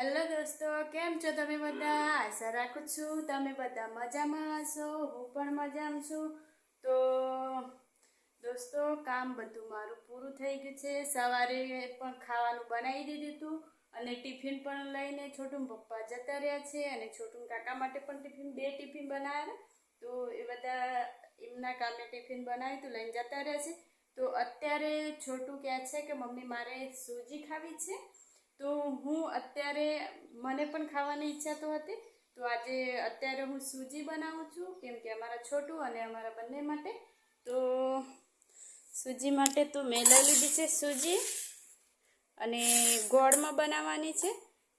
Hello દોસ્તો, કેમ છો તમે બધા? આશા રાખું છું તમે બધા મજામાં હશો, હું પણ મજામાં છું. તો દોસ્તો, કામ બધું મારું પૂરું થઈ ગયું છે. સવારે પણ ખાવાનું બનાવી દીધું હતું અને ટિફિન પણ લઈને છોટું પપ્પા જતા રહ્યા છે અને છોટું કાકા માટે પણ ટિફિન, બે ટિફિન બનાવ્યા તો એ બધા એમના કામે ટિફિન બનાવ્યું તો લઈને જતા રહ્યા છે. તો અત્યારે છોટું કહે છે કે મમ્મી મારે સૂજી ખાવી છે. તો હું અત્યારે, મને પણ ખાવાની ઈચ્છા તો હતી. તો આજે અત્યારે હું સૂજી બનાવું છું, કેમ કે અમારા છોટું અને અમારા બંને માટે. તો સૂજી માટે તો મેં લઈ લીધી છે સૂજી અને ગોળમાં બનાવવાની છે.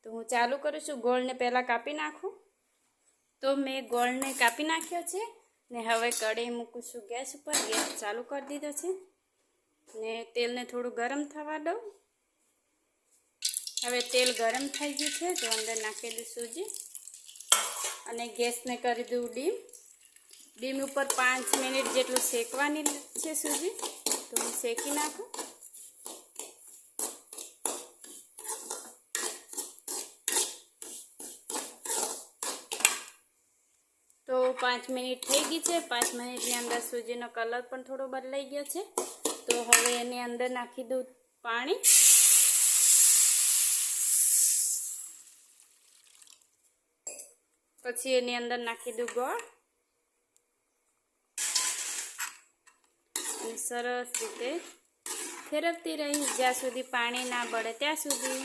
તો હું ચાલુ કરું છું, ગોળને પહેલાં કાપી નાખું. તો મેં ગોળને કાપી નાખ્યો છે ને હવે કઢી મૂકું છું ગેસ ઉપર, ગેસ ચાલુ કરી દીધો છે. ને તેલને થોડું ગરમ થવા દઉં. હવે તેલ ગરમ થઈ ગયું છે. તો અંદર નાખી દઉં સૂજી અને ગેસને કરી દઉં ડીમ. ડીમ ઉપર પાંચ મિનિટ જેટલું શેકવાની છે સૂજી. તો હું શેકી નાખું. તો પાંચ મિનિટ થઈ ગઈ છે. પાંચ મિનિટની અંદર સૂજીનો કલર પણ થોડો બદલાઈ ગયો છે. તો હવે એની અંદર નાખી દઉં પાણી. પછી એની અંદર નાખી દઉં ગોળ. અને સરસ રીતે ફેરવતી રહી. જ્યાં સુધી પાણી ના બળે ત્યાં સુધી.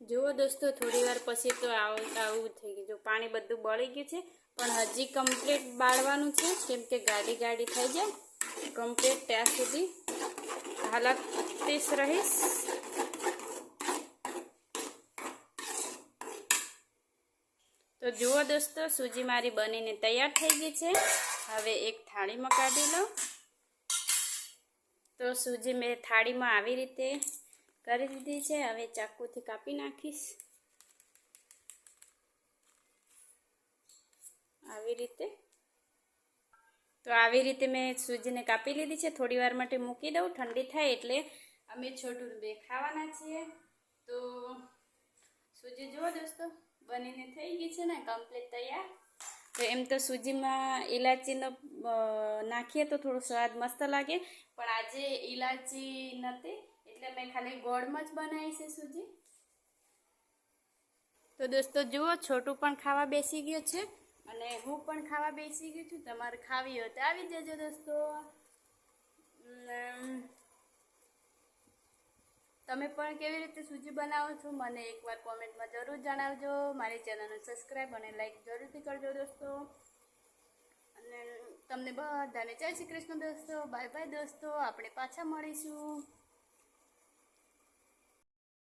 જુઓ દોસ્તો, થોડી વાર પછી તો આવું થઈ ગયું. જો પાણી બધું બળી ગયું છે, પણ હજી કમ્પ્લીટ બાળવાનું છે. કેમ કે ગાડી ગાડી થઈ જાય. કમ્પ્લીટ ત્યાં સુધી હાલતતી જ રહીશ. તો જુઓ દોસ્તો, સૂજી મારી બનીને તૈયાર થઈ ગઈ છે. હવે એક થાળીમાં કાઢી લઉં. તો સૂજી મેં થાળીમાં આવી રીતે કરી દીધી છે. હવે ચાકુથી કાપી નાખીશ. આવી રીતે. તો આવી રીતે મેં સૂજીને કાપી લીધી છે. થોડી વાર માટે મૂકી દઉં. ઠંડી થાય એટલે અમે છોટું બે ખાવાના છીએ. તો સૂજી જુઓ દોસ્તો, બનીને થઈ ગઈ છે ને કમ્પ્લીટ તૈયાર. તો એમ તો સૂજીમાં ઇલાચીનો નાખીએ તો થોડો સ્વાદ મસ્ત લાગે, પણ આજે ઇલાચી નથી, એટલે મેં ખાલી ગોળમાં જ બનાવી છે સૂજી. તો દોસ્તો જુઓ, છોટું પણ ખાવા બેસી ગયો છે, અને હું પણ ખાવા બેસી ગયું છું, તમારે ખાવી હોય તો આવી જજો દોસ્તો. તમે પણ કેવી રીતે સૂજી બનાવો છો મને એકવાર કોમેન્ટમાં જરૂર જણાવજો. મારી ચેનલને સબસ્ક્રાઈબ અને લાઈક જરૂરથી કરજો દોસ્તો. અને તમને બધાને જય શ્રી કૃષ્ણ દોસ્તો. બાય બાય દોસ્તો. આપણે પાછા મળીશું.